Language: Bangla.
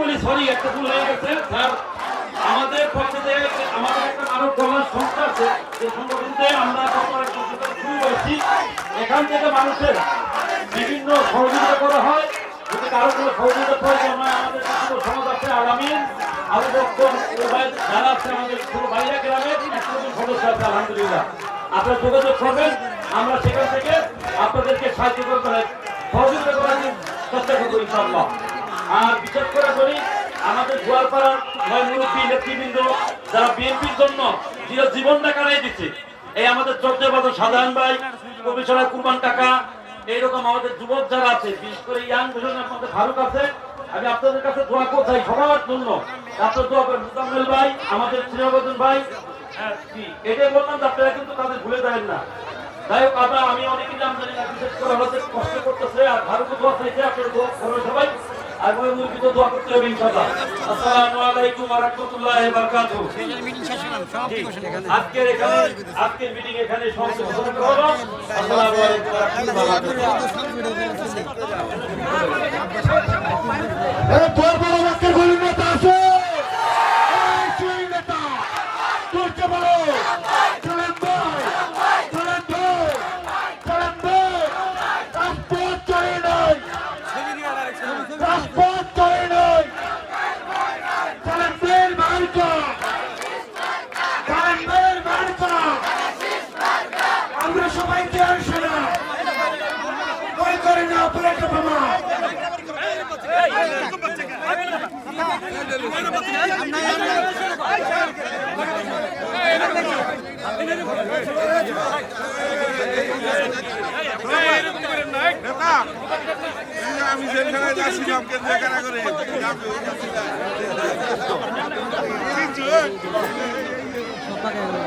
বলি সরি একটা ভুল হয়ে গেছে। স্যার, আমাদের পক্ষে আমাদের একটা মানব কল্যাণ সংস্থা আছে, যে আমরা থেকে মানুষের বিভিন্ন সহযোগিতা করা হয়। যদি কারও কোনো সহযোগিতা প্রয়োজন হয়, আমাদের সমাজ আছে, আগামী আরও যারা আছে আমাদের ছোট বাইরা গ্রামে একশো জন সদস্য আপনারা যোগাযোগ করবেন, আমরা সেখান থেকে আপনাদেরকে সাহায্য করতে হয়। সহযোগিতা করার চেষ্টা করব, ইনশাআল্লাহ। আর বিশেষ করে আমাদের গোয়ালপাড়ার নয় মুরব্বী নেতৃবৃন্দ যারা বিএনপির জন্য চির জীবনটা কাটাই দিচ্ছে। এই আমাদের চর্যাবাদন সাধারণ ভাই, কমিশনার কুরবান কাকা, এইরকম আমাদের যুবক যারা আছে, বিশেষ করে ইয়াং ভীষণ আপনাদের ফারুক আছে, আমি আপনাদের কাছে দোয়া করছি সবার জন্য। আপনার দোয়া করেন মুজাম্মেল ভাই, আমাদের শ্রীনবর্ধন ভাই। এটাই বললাম আপনারা কিন্তু তাদের ভুলে যাবেন না। যাই হোক আমি অনেকেই নাম জানি না, বিশেষ করে হচ্ছে কষ্ট করতেছে আর ভারত দোয়া চাইছে আপনার দোয়া মনে মুরগি তো দোয়া করতে হবে ইনশাআল্লাহ। আসসালামু আলাইকুম ওয়া রাহমাতুল্লাহি ওয়া বারাকাতুহু। আজকের এখানে আজকের মিটিং এখানে সমাপ্ত ঘোষণা আসসালামু আলাইকুম ওয়া রাহমাতুল্লাহি ওয়া বারাকাতুহু। আমরা সবাই দেয়ার সেনা ভয় করে না বোমা নেতা আমি যেখানে যাচ্ছিলাম কেন্দ্রে কারা করে। কিন্তু